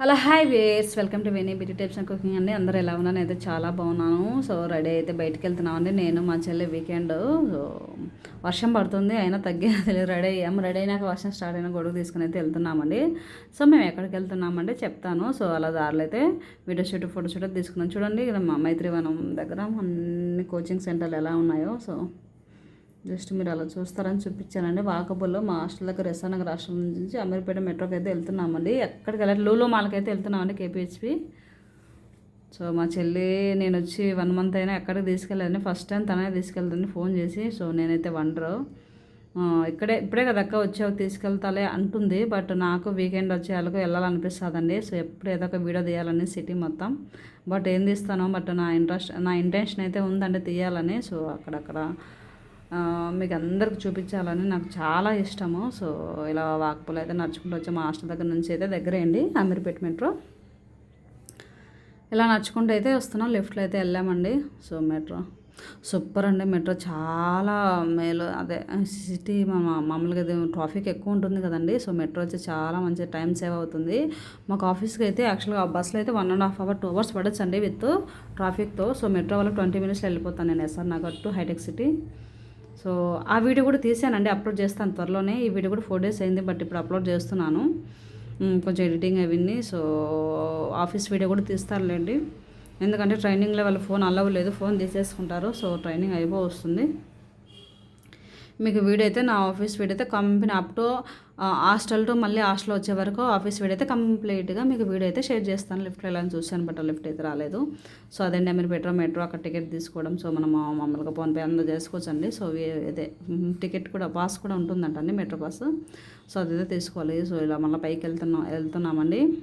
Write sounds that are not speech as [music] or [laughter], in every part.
Hello hi viewers. Welcome to Veni beauty tips and cooking అండి. అందరూ ఎలా ఉన్నాను అయితే చాలా బాగున్నాను. సో రెడీ అయితే బయటకు వెళ్తున్నాం అండి నేను మా చెల్లి వీకెండ్. సో వర్షం పడుతుంది. అయినా తగ్గేది. రెడీ అయ్యాము రెడీ అయినాక వర్షం స్టార్ట్ అయిన గొడుగు తీసుకుని అయితే వెళ్తున్నామండి. సో మేము ఎక్కడికి వెళ్తున్నామంటే చెప్తాను. సో అలా దారిలో అయితే వీడియో షూట్ ఫోటో షూట్ తీసుకున్నాం. చూడండి ఇక్కడ మా మైత్రివనం దగ్గర అన్ని కోచింగ్ సెంటర్లు ఎలా ఉన్నాయో. సో జస్ట్ మీరు అలా చూస్తారని చూపించానండి. వాకబుల్లో మా హాస్టల్ దగ్గర ఎస్ఆర్ హాస్టల్ నుంచి అమీర్పేట మెట్రోకి అయితే వెళ్తున్నామండి. ఎక్కడికి వెళ్ళాలి లూలో మాల్కి అయితే వెళ్తున్నామండి కేపీహెచ్పి. సో మా చెల్లి నేను వచ్చి వన్ మంత్ అయినా ఎక్కడికి తీసుకెళ్ళాలని ఫస్ట్ టైం తనే తీసుకెళ్తుంది ఫోన్ చేసి సో నేనైతే వండరు. ఇక్కడే ఇప్పుడే కదా అక్క వచ్చావు తీసుకెళ్తాలే అంటుంది. బట్ నాకు వీకెండ్ వచ్చే వాళ్ళకు వెళ్ళాలనిపిస్తుందండి. సో ఎప్పుడు ఏదో ఒక వీడియో తీయాలని సిటీ మొత్తం. బట్ ఏం తీస్తానో బట్ నా ఇంట్రెస్ట్ నా ఇంటెన్షన్ అయితే ఉందండి తీయాలని. సో అక్కడక్కడ మీకు అందరికి చూపించాలని నాకు చాలా ఇష్టము. సో ఇలా వాక్పులు అయితే నడుచుకుంటూ వచ్చే మా హాస్టల్ దగ్గర నుంచి అయితే దగ్గరే అండి అమీర్పేట మెట్రో. ఇలా నడుచుకుంటూ అయితే వస్తున్నాం లిఫ్ట్లో అయితే వెళ్ళామండి. So metro. సూపర్ అండి మెట్రో. చాలా మేలు. అదే సిటీ మా మామూలుగా ట్రాఫిక్ ఎక్కువ ఉంటుంది కదండి. సో మెట్రో వచ్చి చాలా మంచి టైం సేవ్ అవుతుంది. మాకు ఆఫీస్కి అయితే యాక్చువల్గా బస్సులో అయితే one and half hour two hours పడచ్చు అండి విత్ ట్రాఫిక్తో. సో మెట్రో వల్ల ట్వంటీ మినిట్స్లో వెళ్ళిపోతాను నేను SR Nagar to hitech city. So ఆ వీడియో కూడా తీసానండి అప్లోడ్ చేస్తాను త్వరలోనే. ఈ వీడియో కూడా ఫోర్ డేస్ అయింది బట్ ఇప్పుడు అప్లోడ్ చేస్తున్నాను. కొంచెం ఎడిటింగ్ అవన్నీ సో ఆఫీస్ వీడియో కూడా తీస్తారులేండి. ఎందుకంటే ట్రైనింగ్లో వాళ్ళ ఫోన్ అలవ్ లేదు ఫోన్ తీసేసుకుంటారు సో ట్రైనింగ్ అయిపో వస్తుంది మీకు వీడియో అయితే నా ఆఫీస్ వీడియో అయితే company up to hostel to మళ్ళీ హాస్టల్ వచ్చే వరకు ఆఫీస్ వీడియో అయితే కంప్లీట్గా మీకు వీడియో అయితే షేర్ చేస్తాను. లిఫ్ట్ వెళ్ళాలని చూశాను బట్ లిఫ్ట్ అయితే రాలేదు. సో అదండి మీరు మెట్రో మెట్రో అక్కడ టికెట్ తీసుకోవడం. సో మనం మామూలుగా ఫోన్పే అందరూ చేసుకోవచ్చండి. సో ఇవి- ఇదే టికెట్ కూడా పాస్ కూడా ఉంటుందంట అండి మెట్రో పాస్. సో అదైతే తీసుకోవాలి. సో ఇలా మళ్ళీ పైకి వెళ్తున్నాం వెళ్తున్నామండి.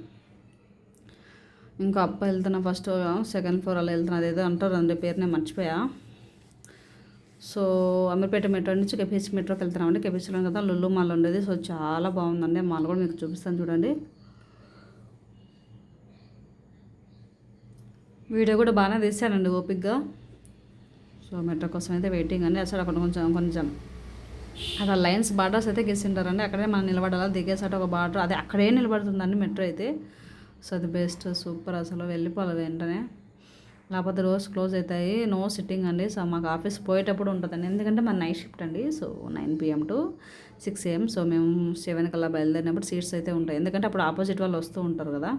ఇంకా అప్ప వెళ్తున్నా ఫస్ట్ సెకండ్ ఫ్లోర్ అలా వెళ్తున్నా అదేదో అంటారు అండి పేరు నేను మర్చిపోయా. సో అమీర్పేట మెట్రో నుంచి కెపిసి మెట్రోకి వెళ్తున్నామండి. కెపిసిలో కదా లుల్లు మాల్ ఉండేది. సో చాలా బాగుందండి. మాల్ కూడా మీకు చూపిస్తాను చూడండి. వీడియో కూడా బాగానే తీశానండి ఓపిక్గా సో మెట్రో కోసం అయితే వెయిటింగ్ అండి. అసలు అక్కడ కొంచెం కొంచెం అక్కడ లైన్స్ బార్డర్స్ అయితే గీసింటారండి. అక్కడే మనం నిలబడాలి దిగేసాట ఒక బార్డర్. అదే అక్కడే నిలబడుతుందండి మెట్రో అయితే. సో అది బెస్ట్ సూపర్. అసలు వెళ్ళిపోవాలి వెంటనే. లేకపోతే రోజు క్లోజ్ అవుతాయి. నో సిట్టింగ్ అండి. సో మాకు ఆఫీస్ పోయేటప్పుడు ఉంటుందండి. ఎందుకంటే మన నైట్ షిఫ్ట్ అండి. So nine PM to six AM. So మేము సెవెన్ కల్లా బయలుదేరినప్పుడు సీట్స్ అయితే ఉంటాయి. ఎందుకంటే అప్పుడు ఆపోజిట్ వాళ్ళు వస్తూ ఉంటారు కదా.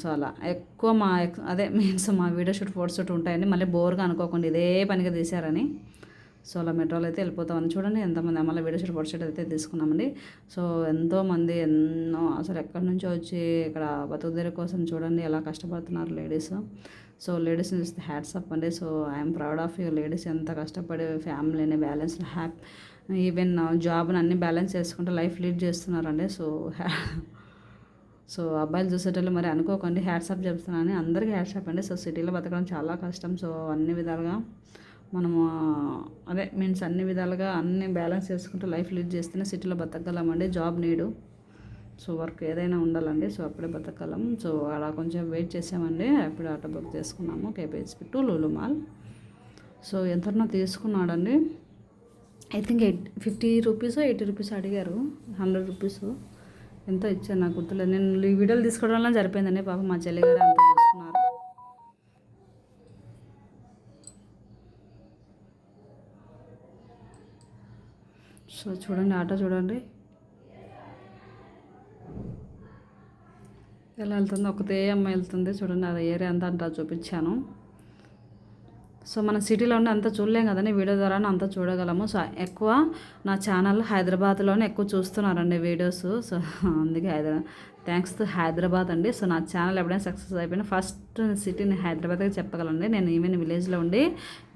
సో అలా. ఎక్కువ మా అదే [laughs] మీన్స్ మా వీడియో షూట్ ఫోటో షూట్ ఉంటాయండి. మళ్ళీ బోర్గా అనుకోకుండా ఇదే పనిగా తీశారని. సో అలా మెట్రోలో అయితే వెళ్ళిపోతామని చూడండి. ఎంతమంది మళ్ళీ వీడియో షూట్ ఫోటో షూట్ అయితే తీసుకున్నామండి. సో ఎంతోమంది ఎన్నో అసలు ఎక్కడి నుంచో వచ్చి ఇక్కడ బతుకుదేరి కోసం చూడండి ఎలా కష్టపడుతున్నారు లేడీస్. సో లేడీస్ చూస్తే హ్యాట్స్ అప్ అండి. So I'm proud of you ladies ఎంత కష్టపడి ఫ్యామిలీని బ్యాలెన్స్ హ్యాప్ ఈవెన్ జాబ్ని అన్ని బ్యాలెన్స్ చేసుకుంటూ లైఫ్ లీడ్ చేస్తున్నారండి. సో సో అబ్బాయిలు చూసేటోళ్ళు మరి అనుకోకండి. హ్యాట్సాప్ చెప్తున్నాను అందరికీ హ్యాట్సాప్ అండి. సో సిటీలో బతకడం చాలా కష్టం. సో అన్ని విధాలుగా మనము అదే మీన్స్ అన్ని విధాలుగా అన్ని బ్యాలెన్స్ చేసుకుంటూ లైఫ్ లీడ్ చేస్తేనే సిటీలో బతకగలమండి జాబ్ నీడు సో వర్క్ ఏదైనా ఉండాలండి. సో అప్పుడే బతకగలం. సో అలా కొంచెం వెయిట్ చేసామండి. అప్పుడు ఆటో బుక్ చేసుకున్నాము. KPHB to Lulu mall so ఎంతనో తీసుకున్నాడండి. I think eight fifty rupees eighty rupees అడిగారు. హండ్రెడ్ రూపీస్ ఎంతో ఇచ్చారు. నాకు గుర్తులేదు. నేను ఈ వీడియోలు తీసుకోవడం వల్ల సరిపోయిందండి పాప మా చెల్లి గారు అంత చూసుకున్నారు సో చూడండి ఆటో చూడండి. ఎలా వెళ్తుందో ఒకతే అమ్మాయి వెళ్తుంది చూడండి అది ఏరియా అంతా అంతా చూపించాను. సో మన సిటీలో ఉండి అంతా చూడలేం కదండి వీడియో ద్వారా అంతా చూడగలము. సో ఎక్కువ నా ఛానల్ హైదరాబాద్లోనే ఎక్కువ చూస్తున్నారండి వీడియోస్. సో అందుకే హైదరాబాద్ థ్యాంక్స్ టు హైదరాబాద్ అండి. సో నా ఛానల్ ఎప్పుడైనా సక్సెస్ అయిపోయినా ఫస్ట్ సిటీని హైదరాబాద్గా చెప్పగలండి. నేను ఈవెన్ విలేజ్లో ఉండి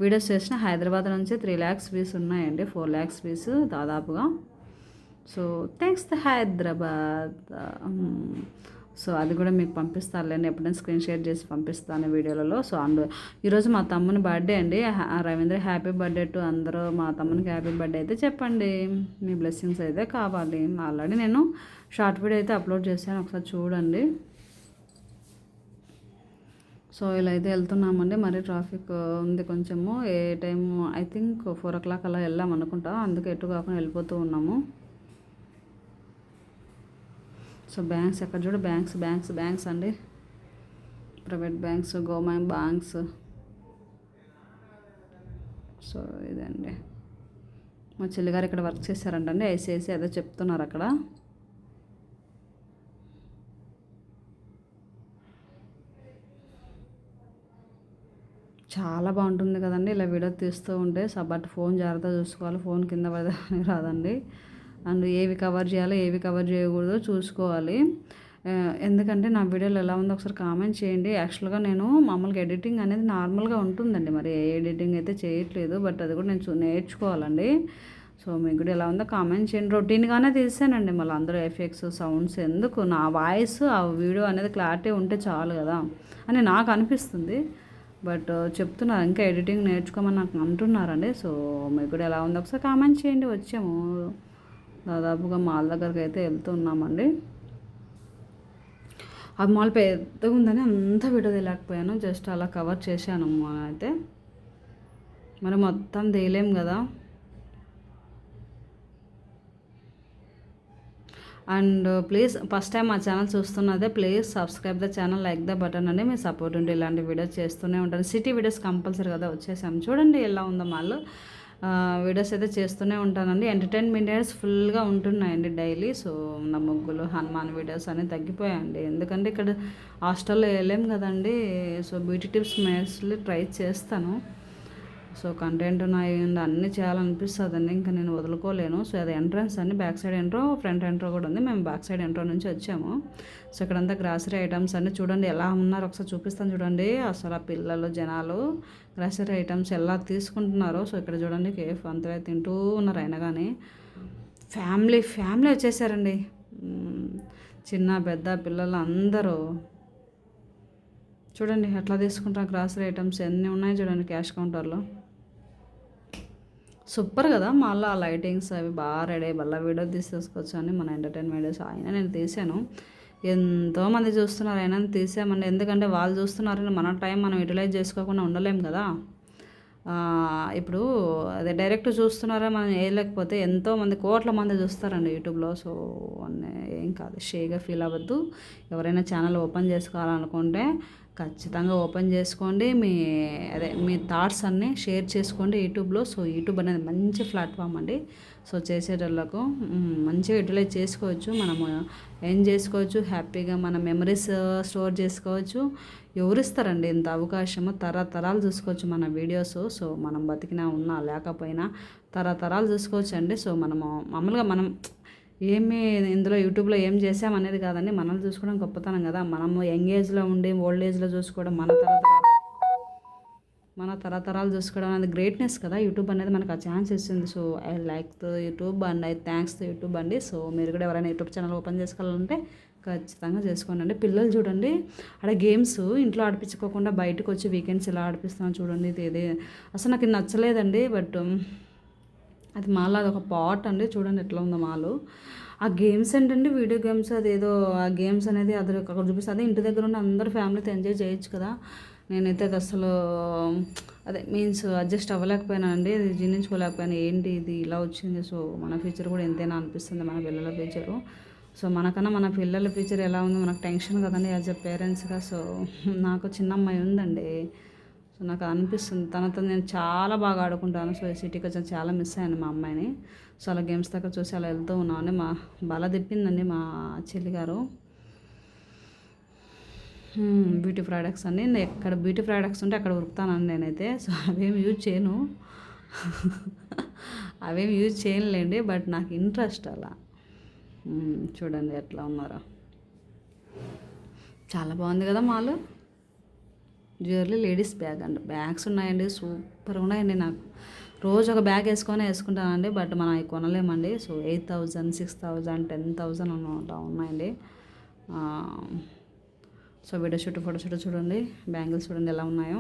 వీడియోస్ చేసిన హైదరాబాద్ నుంచి త్రీ ల్యాక్స్ వ్యూస్ ఉన్నాయండి ఫోర్ ల్యాక్స్ వ్యూస్ దాదాపుగా. So thanks to Hyderabad. So అది కూడా మీకు పంపిస్తానులేండి ఎప్పుడైనా స్క్రీన్ షేర్ చేసి పంపిస్తాను వీడియోలలో. సో అండ్ ఈరోజు మా తమ్ముని బర్త్డే అండి. హా- రవీంద్ర హ్యాపీ బర్త్డే టు అందరూ. మా తమ్మునికి హ్యాపీ బర్త్డే అయితే చెప్పండి. మీ బ్లెస్సింగ్స్ అయితే కావాలి. ఆల్రెడీ నేను షార్ట్ వీడియో అయితే అప్లోడ్ చేశాను. ఒకసారి చూడండి. సో ఇలా అయితే వెళ్తున్నామండి. మరి ట్రాఫిక్ ఉంది కొంచెము. ఏ time I think four o'clock అలా వెళ్ళాం అనుకుంటా అందుకే ఎటు కాకుండా వెళ్ళిపోతూ ఉన్నాము. సో బ్యాంక్స్ ఎక్కడ చూడ? బ్యాంక్స్ బ్యాంక్స్ బ్యాంక్స్ అండి. Private banks government banks. So ఇదండి. మా చెల్లిగారు ఇక్కడ వర్క్ చేశారంటండి. ఐసిఐసి అదే చెప్తున్నారు అక్కడ. చాలా బాగుంటుంది కదండి. ఇలా వీడియో తీస్తూ ఉంటే సో బట్ ఫోన్ జాగ్రత్తగా చూసుకోవాలి. ఫోన్ కింద పడదని రాదండి. అండ్ ఏవి కవర్ చేయాలో ఏవి కవర్ చేయకూడదో చూసుకోవాలి. ఎందుకంటే నా వీడియోలో ఎలా ఉందో ఒకసారి కామెంట్ చేయండి. యాక్చువల్గా నేను మామూలుగా ఎడిటింగ్ అనేది నార్మల్గా ఉంటుందండి. మరి ఏ ఎడిటింగ్ అయితే చేయట్లేదు బట్ అది కూడా నేను నేర్చుకోవాలండి. సో మీకు కూడా ఎలా ఉందో కామెంట్ చేయండి. రొటీన్గానే తీసానండి మళ్ళీ అందరూ ఎఫెక్ట్స్ సౌండ్స్ ఎందుకు? నా వాయిస్ ఆ వీడియో అనేది క్లారిటీ ఉంటే చాలు కదా అని నాకు అనిపిస్తుంది. బట్ చెప్తున్నారు. ఇంకా ఎడిటింగ్ నేర్చుకోమని నాకు అంటున్నారండి. సో మీకు కూడా ఎలా ఉందో ఒకసారి కామెంట్ చేయండి. వచ్చాము. దాదాపుగా మాల్ దగ్గరికి అయితే వెళ్తున్నామండి. ఆ మాల్ పెద్దగా ఉందని అంత వీడియో తెలియకపోయాను జస్ట్ అలా కవర్ చేశాను అయితే. మరి మొత్తం తేలేం కదా. అండ్ ప్లీజ్ ఫస్ట్ టైం మా channel చూస్తున్నదే please subscribe the channel like the button అండి. మీ సపోర్ట్ ఉండి ఇలాంటి వీడియోస్ చేస్తూనే ఉంటాను. సిటీ వీడియోస్ కంపల్సరీ కదా వచ్చేసాం. చూడండి ఎలా ఉందో మాల్లో వీడియోస్ అయితే చేస్తూనే ఉంటానండి. ఎంటర్టైన్మెంట్ వీడియోస్ ఫుల్గా ఉంటున్నాయండి డైలీ. సో నా ముగ్గులు హనుమాన్ వీడియోస్ అన్నీ తగ్గిపోయాయండి. ఎందుకంటే ఇక్కడ హాస్టల్లో వెళ్ళాం కదండి. So beauty tips mostly try చేస్తాను. సో కంటెంట్ ఉన్నాయి అన్నీ చేయాలనిపిస్తుందండి. ఇంకా నేను వదులుకోలేను. సో అది ఎంట్రన్స్ అండి back side entry front entry కూడా ఉంది. మేము బ్యాక్ సైడ్ ఎంట్రో నుంచి వచ్చాము. సో ఇక్కడంతా గ్రాసరీ ఐటమ్స్ అన్నీ చూడండి. ఎలా ఉన్నారు ఒకసారి చూపిస్తాను చూడండి. అసలు ఆ పిల్లలు జనాలు గ్రాసరీ ఐటమ్స్ ఎలా తీసుకుంటున్నారో. సో ఇక్కడ చూడండి. కేఫ్ అంతగా తింటూ ఉన్నారు అయినా కానీ ఫ్యామిలీ ఫ్యామిలీ వచ్చేసారండి. చిన్న పెద్ద పిల్లలు అందరూ. చూడండి ఎట్లా తీసుకుంటారు గ్రాసరీ ఐటమ్స్ ఎన్ని ఉన్నాయి చూడండి క్యాష్ కౌంటర్లో సూపర్ కదా. మళ్ళీ ఆ లైటింగ్స్ అవి బాగా రెడీ మళ్ళీ వీడియో తీసి మన ఎంటర్టైన్మెంట్ వీడియోస్ అయినా నేను తీసాను. ఎంతోమంది చూస్తున్నారు అయినా తీసామండి. ఎందుకంటే వాళ్ళు చూస్తున్నారని మన టైం మనం యూటిలైజ్ చేసుకోకుండా ఉండలేం కదా. ఇప్పుడు అదే డైరెక్ట్ చూస్తున్నారా మనం వేయలేకపోతే ఎంతోమంది కోట్ల మంది చూస్తారండి యూట్యూబ్లో. సో ఏం కాదు. షేగా ఫీల్ అవ్వద్దు. ఎవరైనా ఛానల్ ఓపెన్ చేసుకోవాలనుకుంటే ఖచ్చితంగా ఓపెన్ చేసుకోండి. మీ అదే మీ థాట్స్ అన్నీ షేర్ చేసుకోండి యూట్యూబ్లో. సో యూట్యూబ్ అనేది మంచి ప్లాట్ఫామ్ అండి. సో చేసేటోళ్ళకు మంచిగా యూటిలైజ్ చేసుకోవచ్చు. మనము ఏం చేసుకోవచ్చు? హ్యాపీగా మన మెమరీస్ స్టోర్ చేసుకోవచ్చు. ఎవరిస్తారండి ఇంత అవకాశము? తరతరాలు చూసుకోవచ్చు మన వీడియోస్. సో మనం బతికినా ఉన్నా లేకపోయినా తరతరాలు చూసుకోవచ్చు అండి సో మనము మామూలుగా మనం ఏమి ఇందులో యూట్యూబ్లో ఏం చేసాం అనేది కాదండి. మనల్ని చూసుకోవడం గొప్పతనం కదా. మనము యంగ్ ఏజ్లో ఉండి ఓల్డ్ ఏజ్లో చూసుకోవడం మన తరతరాలు. మన తరతరాలు చూసుకోవడం అనేది గ్రేట్నెస్ కదా. యూట్యూబ్ అనేది మనకు ఆ ఛాన్స్ ఇస్తుంది. So I like the YouTube and I thanks the YouTube అండి. సో మీరు కూడా ఎవరైనా యూట్యూబ్ ఛానల్ ఓపెన్ చేసుకోవాలంటే ఖచ్చితంగా చేసుకోండి అండి పిల్లలు చూడండి. అక్కడ గేమ్స్ ఇంట్లో ఆడిపించుకోకుండా బయటకు వచ్చి వీకెండ్స్ ఇలా ఆడిపిస్తున్నాను చూడండి. ఇది అసలు నాకు నచ్చలేదండి. బట్ అది మాలో అది ఒక పాట్ అండి. చూడండి ఎట్లా ఉందో మాలు. ఆ గేమ్స్ ఏంటండి? వీడియో గేమ్స్ అదేదో ఆ గేమ్స్ అనేది అది అక్కడ చూపిస్తుంది ఇంటి దగ్గర ఉన్న అందరు ఫ్యామిలీతో ఎంజాయ్ చేయొచ్చు కదా. నేనైతే అది అసలు అదే మీన్స్ అడ్జస్ట్ అవ్వలేకపోయినా అండి. అది జీర్ణించుకోలేకపోయాను. ఏంటి ఇది? ఇలా వచ్చింది. సో మన ఫ్యూచర్ కూడా ఎంతైనా అనిపిస్తుంది మన పిల్లల ఫ్యూచరు. సో మనకన్నా మన పిల్లల ఫ్యూచర్ ఎలా ఉంది మనకు టెన్షన్ కదండి యాజ్ ఎ పేరెంట్స్గా. సో నాకు చిన్న అమ్మాయి ఉందండి. సో నాకు అనిపిస్తుంది. తనతో నేను చాలా బాగా ఆడుకుంటాను. సో సిటీకి వచ్చి చాలా మిస్ అయ్యాను మా అమ్మాయిని. సో అలా గేమ్స్ దగ్గర చూసి అలా వెళ్తూ ఉన్నాను. మా బల తిప్పిందండి మా చెల్లి గారు. బ్యూటీ ప్రోడక్ట్స్ అన్ని ఎక్కడ బ్యూటీ ప్రోడక్ట్స్ ఉంటే అక్కడ ఉరుకుతానని నేనైతే. సో అవేమి యూజ్ చేయను. అవేమి యూజ్ చేయనులేండి బట్ నాకు ఇంట్రెస్ట్ అలా. చూడండి ఎట్లా ఉన్నారో. చాలా బాగుంది కదా మాలు? జ్యువెలరీ లేడీస్ బ్యాగ్ అండి. బ్యాగ్స్ ఉన్నాయండి. సూపర్ ఉన్నాయండి నాకు. రోజు ఒక బ్యాగ్ వేసుకొని వేసుకుంటానండి బట్ మనం అవి కొనలేమండి. So eight thousand six thousand ten thousand అలా ఉన్నాయండి. So video shoot photo shoot చూడండి. బ్యాంగిల్స్ చూడండి ఎలా ఉన్నాయో.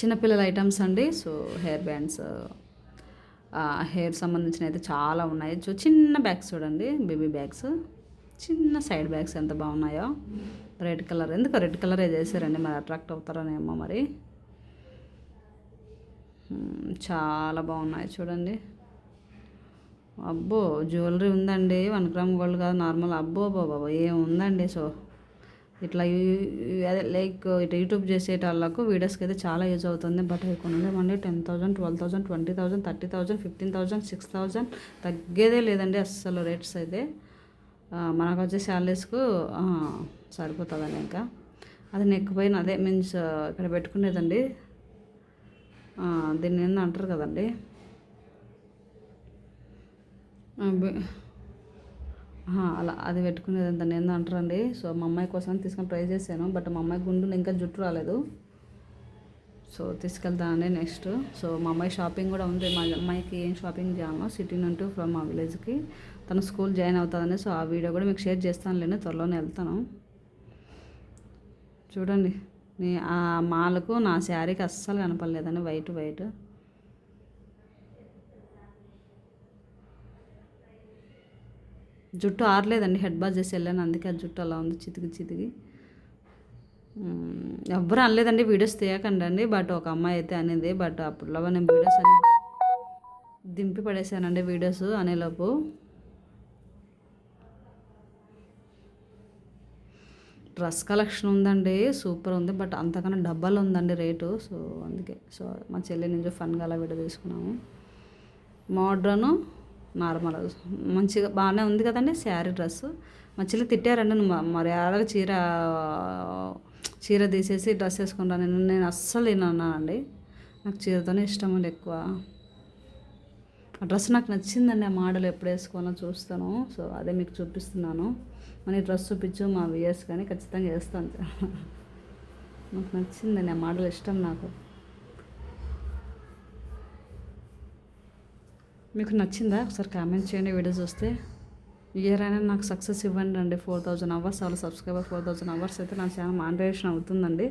చిన్నపిల్లల ఐటమ్స్ అండి. సో హెయిర్ బ్యాండ్స్ హెయిర్ సంబంధించిన అయితే చాలా ఉన్నాయి. సో చిన్న బ్యాగ్స్ చూడండి. Baby bags. చిన్న సైడ్ బ్యాగ్స్ ఎంత బాగున్నాయో? Red colour. ఎందుకు రెడ్ కలరే చేశారండి? మరి అట్రాక్ట్ అవుతారనేమో మరి. చాలా బాగున్నాయి చూడండి. అబ్బో జ్యువెలరీ ఉందండి. వన్ గ్రామ్ గోల్డ్ కాదు నార్మల్. అబ్బో బాబా ఏం ఉందండి సో? ఇట్లా అదే లైక్ ఇటు యూట్యూబ్ చేసేటళ్ళకు వీడియోస్కి అయితే చాలా యూజ్ అవుతుంది. బట్ అవి కొనలేమండి ten thousand twelve thousand twenty thousand thirty thousand fifteen thousand six thousand. తగ్గేదే లేదండి అస్సలు రేట్స్ అయితే. మనకు వచ్చే శాలరీస్కు సరిపోతుందండి ఇంకా. అది నెక్ పైన అదే మీన్స్ ఇక్కడ పెట్టుకునేదండి. దీన్ని ఏందో అంటారు కదండి. అలా అది పెట్టుకునేది దాన్ని ఏందో అంటారండి. సో మా అమ్మాయి కోసం తీసుకొని ట్రై చేశాను బట్ మా అమ్మాయి గుండు ఇంకా జుట్టు రాలేదు. So తీసుకెళ్తానండి next. సో మా అమ్మాయి షాపింగ్ కూడా ఉంది. మా అమ్మాయికి ఏం షాపింగ్ చేయాలో సిటీ నుండి ఫ్రమ్ మా విలేజ్కి. తను స్కూల్ జాయిన్ అవుతుందని సో ఆ వీడియో కూడా మీకు షేర్ చేస్తానులేండి త్వరలోనే వెళ్తాను. చూడండి నీ ఆ మాలకు నా శారీకి అస్సలు కనపడలేదండి వైట్ వైట్. జుట్టు ఆరలేదండి హెడ్ బాజ్ చేసి వెళ్ళాను అందుకే ఆ జుట్టు అలా ఉంది చితికి చితికి. ఎవ్వరు అనలేదండి వీడియోస్ తీయకండి అండి బట్ ఒక అమ్మాయి అయితే అనేది బట్ అప్పుడులో నేను వీడియోస్ అని దింపి పడేసానండి వీడియోస్ అనేలోపు. డ్రెస్ కలెక్షన్ ఉందండి సూపర్ ఉంది. బట్ అంతకన్నా డబ్బాలు ఉందండి రేటు. సో అందుకే సో మా చెల్లి నుంచి ఫన్గా అలా వీడియో తీసుకున్నాము. మోడ్రన్ నార్మల్ మంచిగా బాగానే ఉంది కదండి శారీ డ్రెస్. మా చెల్లి తిట్టారండి నువ్వు మరి అలాగే చీర చీర తీసేసి డ్రెస్ వేసుకుంటాను నేను నేను అస్సలు నేను అండి నాకు చీరతోనే ఇష్టం అండి ఎక్కువ. ఆ డ్రెస్ నాకు నచ్చిందండి ఆ మోడల్ ఎప్పుడు వేసుకోవాలో చూస్తాను. సో అదే మీకు చూపిస్తున్నాను. మన డ్రెస్ చూపించు మా వియర్స్ కానీ ఖచ్చితంగా వేస్తాను. [laughs] నాకు నచ్చిందండి ఆ మోడల్ ఇష్టం నాకు. మీకు నచ్చిందా? ఒకసారి కామెంట్ చేయండి వీడియో చూస్తే. ఇయర్ అయినా నాకు సక్సెస్ ఇవ్వండి అండి ఫోర్ థౌజండ్ అవర్స్ అలా సబ్స్క్రైబర్ ఫోర్ థౌజండ్ అవర్స్ అయితే నా ఛానల్ మానిటైజేషన్ అవుతుందండి.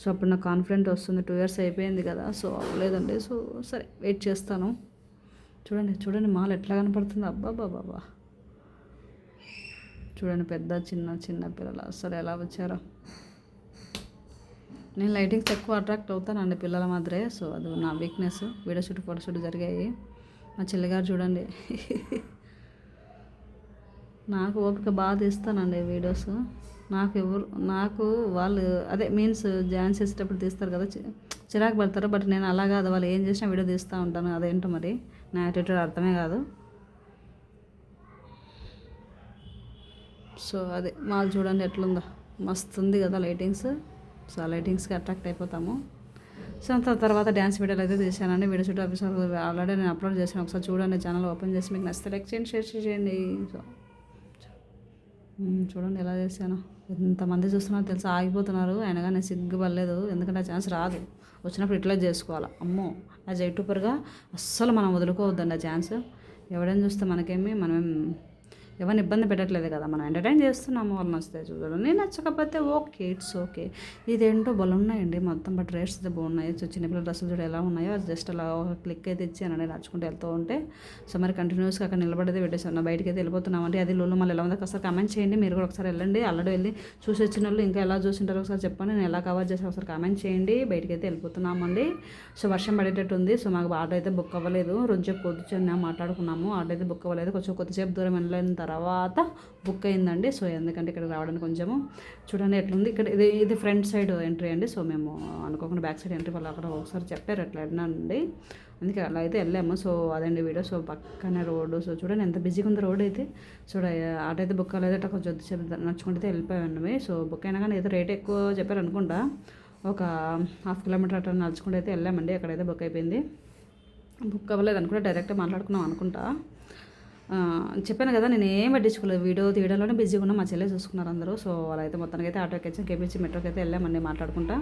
సో అప్పుడు నాకు కాన్ఫిడెంట్ వస్తుంది. టూ ఇయర్స్ అయిపోయింది కదా సో అవ్వలేదండి. సో సరే వెయిట్ చేస్తాను. చూడండి చూడండి మాల్ ఎట్లా కనపడుతుంది. అబ్బా బాబా చూడండి పెద్ద చిన్న చిన్న పిల్లలు అసలు ఎలా వచ్చారో. నేను లైటింగ్స్ ఎక్కువ అట్రాక్ట్ అవుతానండి పిల్లల మాదిరే. సో అది నా weakness. Video shoot photo shoot జరిగాయి. మా చెల్లిగారు చూడండి. నాకు ఓపిక బాగా తీస్తానండి వీడియోస్. నాకు ఎవరు నాకు వాళ్ళు అదే మీన్స్ డ్యాన్స్ చేసేటప్పుడు తీస్తారు కదా చి- చిరాకు పడతారు. బట్ నేను అలా కాదు. వాళ్ళు ఏం చేసినా వీడియో తీస్తూ ఉంటాను. అదేంటో మరి. నా యాటిట్యూడ్ అర్థమే కాదు. సో అదే మాల్ చూడండి ఎట్లుందో. మస్తు ఉంది కదా లైటింగ్స్ సో ఆ లైటింగ్స్కి అట్రాక్ట్ అయిపోతాము. సో అంత తర్వాత డ్యాన్స్ వీడియోలు అయితే తీసానండి వీడియో షూట్ ఆఫీసర్ ఆల్రెడీ నేను అప్లోడ్ చేశాను. ఒకసారి చూడండి ఛానల్ ఓపెన్ చేసి మీకు నచ్చితే లైక్ చేయండి షేర్ చేయండి. సో చూడండి ఎలా చేశాను. ఎంతమంది చూస్తున్నారో తెలుసా? ఆగిపోతున్నారు. అయినా కానీ సిగ్గుపడలేదు. ఎందుకంటే ఆ ఛాన్స్ రాదు. వచ్చినప్పుడు ఇట్లా చేసుకోవాలి. అమ్మో. యాజ్ యూట్యూబర్గా అస్సలు మనం వదులుకోవద్దండి ఆ ఛాన్స్. ఎవడని చూస్తే మనకేమి మనం ఎవరిని ఇబ్బంది పెట్టట్లేదు కదా మనం ఎంటర్టైన్ చేస్తున్నాము వాళ్ళు నచ్చితే చూడాలి నేను నచ్చకపోతే ఓకే ఇట్స్ ఓకే ఇదేంటో బలు ఉన్నాయండి మొత్తం బట్ రేట్స్ అయితే బాగున్నాయి. సో చిన్నపిల్లల డ్రెస్సులు చూడ ఎలా ఉన్నాయో అది జస్ట్ అలా క్లిక్ అయితే ఇచ్చానండి నడుచుకుంటూ వెళ్తూ ఉంటే సో మరి కంటిన్యూస్గా అక్కడ నిలబడేది పెట్టేసాను బయటికి అయితే వెళ్ళిపోతున్నామండి. అది లోలు మళ్ళీ ఎలా ఉందో ఒకసారి కమెంట్ చేయండి. మీరు కూడా ఒకసారి వెళ్ళండి. ఆల్రెడీ వెళ్ళి చూసి వచ్చిన వాళ్ళు ఇంకా ఎలా చూసింటారో ఒకసారి చెప్పండి. నేను ఎలా కవర్ చేసాను ఒకసారి కామెంట్ చేయండి. బయటికి అయితే వెళ్ళిపోతున్నామండి. సో వర్షం పడేటట్టు ఉంది సో మాకు ఆర్డర్ అయితే బుక్ అవ్వలేదు. రోజు కూర్చొని మాట్లాడుకున్నాము. ఆర్డర్ అయితే బుక్ అవ్వలేదు. కొంచెం కొద్దిసేపు దూరం వెళ్ళిన తర్వాత బుక్ అయిందండి. సో ఎందుకంటే ఇక్కడ రావడానికి కొంచెము చూడండి ఎట్లుంది. ఇక్కడ ఇది ఇది ఫ్రంట్ సైడ్ ఎంట్రీ అండి. సో మేము అనుకోకుండా బ్యాక్ సైడ్ ఎంట్రీ వాళ్ళు అక్కడ ఒకసారి చెప్పారు ఎట్లా వెళ్ళండి అందుకే అలా అయితే వెళ్ళాము. సో అదండి వీడియో. సో పక్కనే రోడ్డు సో చూడండి ఎంత బిజీగా ఉంది రోడ్ అయితే. చూడ ఆటో అయితే బుక్ అవ్వలేదు. అట్లా కొంచెం కొద్దిసేపు నడుచుకుంటే వెళ్ళిపోయాను సో బుక్ అయినా కానీ ఏదో రేట్ ఎక్కువ చెప్పారు అనుకుంటా. ఒక హాఫ్ కిలోమీటర్ అట్లా నడుచుకుంటూ అయితే వెళ్ళామండి. అక్కడైతే బుక్ అయిపోయింది. బుక్ అవ్వలేదు అనుకుంటా. డైరెక్ట్ మాట్లాడుకున్నాం అనుకుంటా. చెప్పాను కదా నేను ఏం పట్టించుకోలేదు. వీడియో తీయడంలోనే బిజీగా ఉన్నా. మా చెల్లె చూసుకున్నారు అందరూ. సో అలా అయితే మొత్తానికి అయితే ఆటోకి వచ్చి కేపీసీ మెట్రోకి అయితే వెళ్ళామండి మాట్లాడుకుంటా.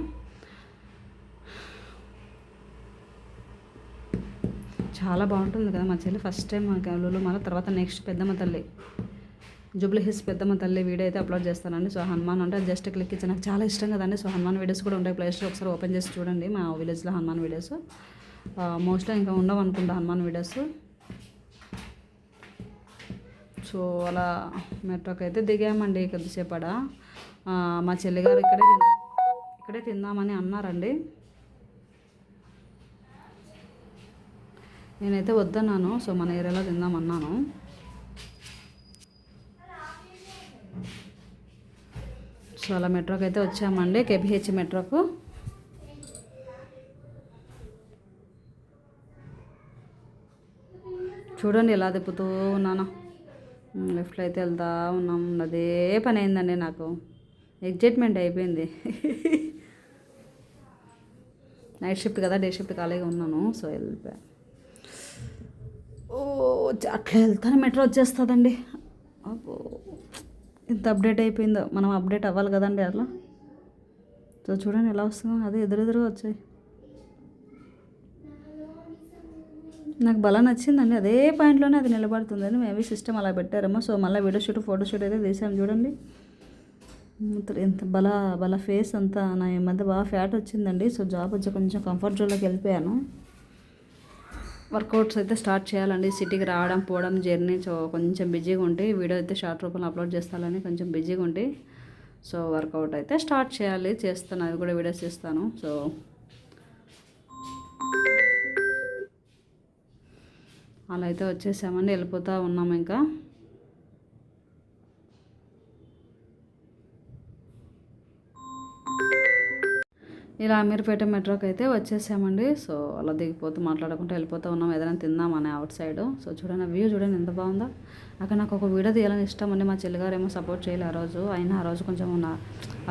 చాలా బాగుంటుంది కదా మా చెల్లి. ఫస్ట్ టైం లూలు మళ్ళీ తర్వాత నెక్స్ట్ పెద్దమ్మ తల్లి. జూబ్లీ హిల్స్ పెద్దమ్మ తల్లి వీడియో అయితే అప్లోడ్ చేస్తానండి. సో హనుమాన్ అంటే జస్ట్ క్లిక్ ఇచ్చి నాకు చాలా ఇష్టం కదండి. సో హనుమాన్ వీడియోస్ కూడా ఉంటాయి. ప్లే స్టోర్ ఒకసారి ఓపెన్ చేసి చూడండి మా విలేజ్లో హనుమాన్ వీడియోస్ మోస్ట్లీ ఇంకా ఉండవు అనుకుంటా హనుమాన్ వీడియోస్ సో అలా మెట్రోకి అయితే దిగామండి కొద్దిసేపడ. మా చెల్లిగారు ఇక్కడే ఇక్కడే తిందామని అన్నారండి. నేనైతే వద్దన్నాను సో మన ఏరియాలో తిందామన్నాను. సో అలా మెట్రోకి అయితే వచ్చామండి కేపీహెచ్ మెట్రోకు. చూడండి ఎలా తిప్పుతూ ఉన్నాను. లెఫ్ట్లో అయితే వెళ్తా ఉన్నాం. అదే పని అయిందండి నాకు. ఎగ్జైట్మెంట్ అయిపోయింది. నైట్ షిఫ్ట్ కదా డే షిఫ్ట్ ఖాళీగా ఉన్నాను సో వెళ్ళిపోయా. ఓ అట్లా వెళ్తాను మెట్రో వచ్చేస్తుందండి. అబ్బో అప్డేట్ అయిపోయిందో. మనం అప్డేట్ అవ్వాలి కదండి అట్లా. సో చూడండి ఎలా వస్తుందో. అదే ఎదురెదురుగా వచ్చాయి. నాకు బలం నచ్చిందండి. అదే పాయింట్లోనే అది నిలబడుతుందని మేబీ సిస్టమ్ అలా పెట్టారమ్మా సో మళ్ళీ వీడియో షూట్ ఫోటో షూట్ అయితే తీసాం చూడండి. ఎంత బల బల ఫేస్ అంతా నా ఈ మధ్య బాగా ఫ్యాట్ వచ్చిందండి. సో జాబ్ వచ్చి కొంచెం కంఫర్ట్ జోన్లోకి వెళ్ళిపోయాను. వర్కౌట్స్ అయితే స్టార్ట్ చేయాలండి. సిటీకి రావడం పోవడం జర్నీ సో కొంచెం బిజీగా ఉంటే వీడియో అయితే షార్ట్ రూపంలో అప్లోడ్ చేస్తానని కొంచెం బిజీగా ఉండి సో వర్కౌట్ అయితే స్టార్ట్ చేయాలి. చేస్తాను. అది కూడా వీడియోస్ చేస్తాను. సో అలా అయితే వచ్చేసామండి వెళ్ళిపోతూ ఉన్నాం ఇంకా. ఇలా అమీర్పేట మెట్రోకి అయితే వచ్చేసామండి. సో అలా దిగిపోతూ మాట్లాడుకుంటూ వెళ్ళిపోతూ ఉన్నాం. ఏదైనా తిందామని అవుట్ సైడ్. సో చూడండి వ్యూ చూడండి ఎంత బాగుందో. అక్కడ నాకు ఒక వీడియో తీయాలని ఇష్టం అండి. మా చెల్లిగారు ఏమో సపోర్ట్ చేయాలి ఆ రోజు. అయినా ఆ రోజు కొంచెం ఉన్న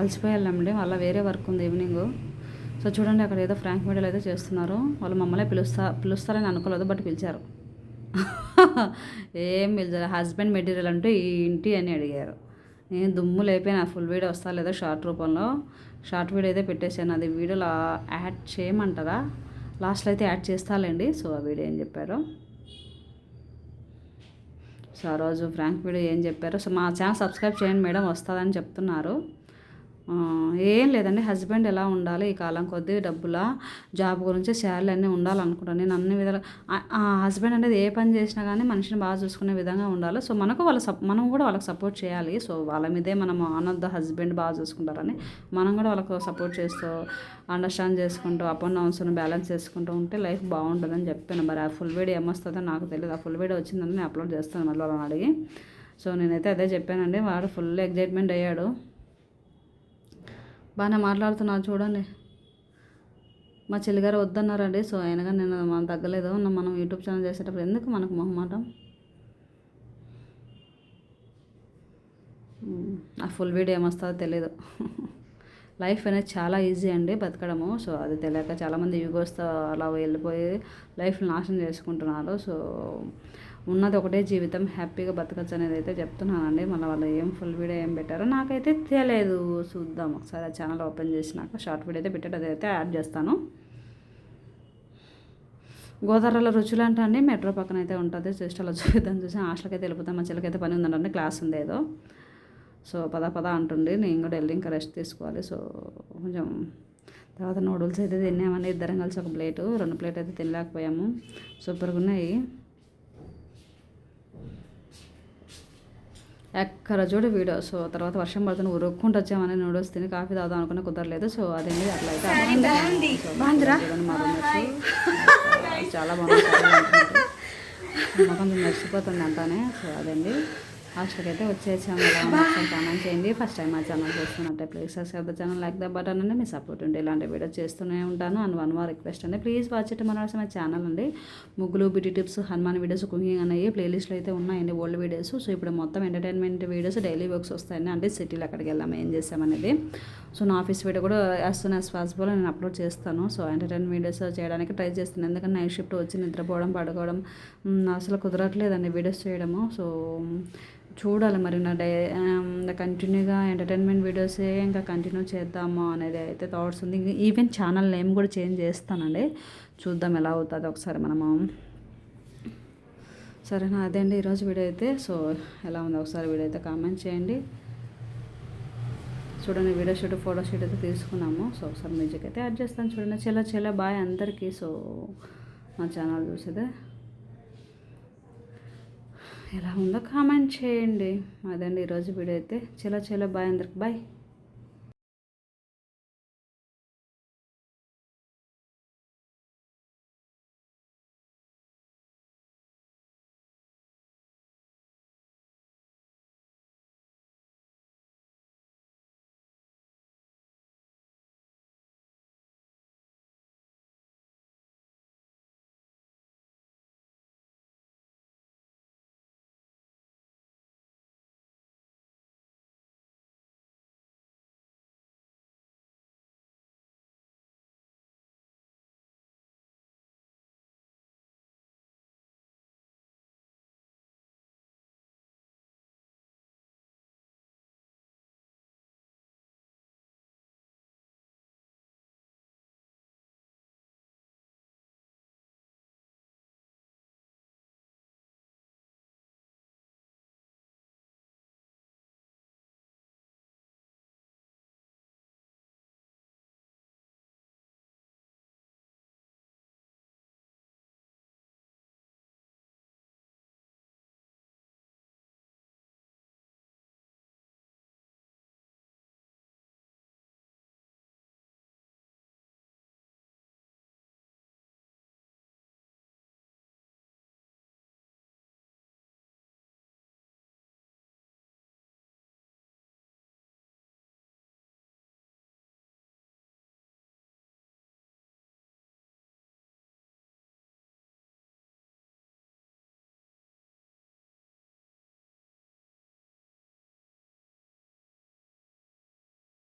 అలసిపోయాలండి. మళ్ళీ వేరే వర్క్ ఉంది ఈవినింగ్. సో చూడండి అక్కడ ఏదో ఫ్రాంక్ మీడియాలు అయితే చేస్తున్నారు. వాళ్ళు మమ్మల్ని పిలుస్తా పిలుస్తారని అనుకోలేదు బట్ పిలిచారు. ఏం పిలిచారు హస్బెండ్ మెటీరియల్ అంటూ ఈ ఇంటి అని అడిగారు. నేను దుమ్ము లేపే నా ఫుల్ వీడియో వస్తా లేదా షార్ట్ రూపంలో. షార్ట్ వీడియో అయితే పెట్టేశాను అది వీడియోలో యాడ్ చేయమంటారా? లాస్ట్లో అయితే యాడ్ చేస్తాలేండి. సో ఆ వీడియో ఏం చెప్పారో? సో ఆ రోజు ఫ్రాంక్ వీడియో ఏం చెప్పారో? సో మా ఛానల్ సబ్స్క్రైబ్ చేయండి మేడం వస్తుందని చెప్తున్నారు. ఏం లేదండి. హస్బెండ్ ఎలా ఉండాలి? ఈ కాలం కొద్ది డబ్బుల? జాబ్ గురించి శాలరీ అన్నీ ఉండాలనుకుంటాను. నేను అన్ని విధాలు ఆ హస్బెండ్ అనేది ఏ పని చేసినా కానీ మనిషిని బాగా చూసుకునే విధంగా ఉండాలి. సో మనకు వాళ్ళ సప్ మనం కూడా వాళ్ళకి సపోర్ట్ చేయాలి. సో వాళ్ళ మీదే మనం ఆనంద హస్బెండ్ బాగా చూసుకుంటారని. మనం కూడా వాళ్ళకు సపోర్ట్ చేస్తూ అండర్స్టాండ్ చేసుకుంటూ అప్ అండ్ డౌన్స్ బ్యాలెన్స్ చేసుకుంటూ ఉంటే లైఫ్ బాగుంటుందని చెప్పాను. మరి ఆ ఫుల్ వీడియో ఏమొస్తుందో నాకు తెలియదు ఆ ఫుల్ వీడియో వచ్చిందని నేను అప్లోడ్ చేస్తాను. మళ్ళీ వాళ్ళని అడిగి. సో నేనైతే అదే చెప్పానండి. వాడు ఫుల్ ఎగ్జైట్మెంట్ అయ్యాడు. బాగానే మాట్లాడుతున్నారు చూడండి. మా చెల్లిగారు వద్దన్నారండి. సో అయినగా నేను మనం తగ్గలేదు. మనం యూట్యూబ్ ఛానల్ చేసేటప్పుడు ఎందుకు మనకు మొహమాటం? ఆ ఫుల్ వీడియో ఏమొస్తుందో తెలియదు లైఫ్ అనేది చాలా ఈజీ అండి బతకడము. సో అది తెలియక చాలామంది యూగోస్తో అలా వెళ్ళిపోయి లైఫ్ నాశనం చేసుకుంటున్నారు. సో ఉన్నది ఒకటే జీవితం హ్యాపీగా బతకచ్చు అనేది అయితే చెప్తున్నానండి. మళ్ళీ వాళ్ళు ఏం ఫుల్ వీడియో ఏం పెట్టారో నాకైతే తెలియదు. చూద్దాం ఒకసారి ఆ ఛానల్ ఓపెన్ చేసినాక షార్ట్ వీడియో అయితే పెట్టాడు అదైతే యాడ్ చేస్తాను. గోదావరిలో రుచులు అంటే అండి మెట్రో పక్కన అయితే ఉంటుంది. జస్ట్ అలా చూద్దాం చూసి హాస్టల్కి అయితే వెళ్ళిపోతాం మా చెల్లికి అయితే పని ఉందంటే క్లాస్ ఉంది ఏదో. సో పద పద అంటుండే నేను కూడా వెళ్ళి ఇంకా రెస్ట్ తీసుకోవాలి. సో కొంచెం తర్వాత నూడిల్స్ అయితే తిన్నామండి ఇద్దరం కలిసి ఒక ప్లేటు రెండు ప్లేట్ అయితే తినలేకపోయాము. సూపర్గా ఉన్నాయి. ఎక్కడ చూడు వీడియో సో తర్వాత వర్షం పడుతుంది ఉరుక్కుంటూ వచ్చామని నూడిల్స్ తిని కాఫీ తాగుదాం అనుకున్న కుదరలేదు. సో అదేంటి అట్లా అయితే. చాలా బాగుంటుంది. కొంచెం మర్చిపోతుంది అంటానే సో అదండి హాస్టల్కి అయితే వచ్చేసాము కామెంట్ చేయండి. ఫస్ట్ టైం మా channel చూస్తున్నట్టే please subscribe the channel like the button అండి మీ సపోర్ట్ ఉంటే ఇలాంటి వీడియో చేస్తూనే ఉంటాను. అండ్ వన్ మోర్ రిక్వెస్ట్ అండి. ప్లీజ్ వాచ్ ఇట్ మన మా ఛానల్ అండి. ముగ్గులు beauty tips Hanuman videos cooking అనేవి ప్లేలిస్ట్లో అయితే ఉన్నాయండి ఓల్డ్ వీడియోస్ సో ఇప్పుడు మొత్తం ఎంటర్టైన్మెంట్ వీడియోస్ డైలీ వర్క్స్ వస్తాయండి. అంటే సిటీలో అక్కడికి వెళ్ళాము ఏం చేసామనేది. సో నా ఆఫీస్ వీడియో కూడా యాజ్ సూన్ యాజ్ పాసిబుల్ నేను అప్లోడ్ చేస్తాను. సో ఎంటర్టైన్మెంట్ వీడియోస్ చేయడానికి ట్రై చేస్తాను. ఎందుకంటే నైట్ షిఫ్ట్ వచ్చి నిద్రపోవడం పడుకోవడం అసలు కుదరట్లేదండి వీడియోస్ చేయడము. సో చూడాలి మరి నా డే కంటిన్యూగా ఎంటర్టైన్మెంట్ వీడియోసే ఇంకా కంటిన్యూ చేద్దామా అనేది అయితే థాట్స్ ఉంది. ఈవెన్ ఛానల్ నేమ్ కూడా చేంజ్ చేస్తానండి. చూద్దాం ఎలా అవుతుంది ఒకసారి మనము. సరేనా అదే అండి ఈరోజు వీడియో అయితే. సో ఎలా ఉంది ఒకసారి వీడియో అయితే కామెంట్ చేయండి. చూడండి వీడియో షూట్ ఫోటో షూట్ అయితే తీసుకున్నాము. సో ఒకసారి మ్యూజిక్ అయితే యాడ్ చేస్తాను చూడండి. చాలా చాలా బాయ్ అందరికీ. సో మా ఛానల్ చూసేదే. ఎలా ఉందో కామెంట్ చేయండి. అదండి ఈరోజు వీడియో అయితే. చాలా చాలా బాయ్ అందరికి బాయ్.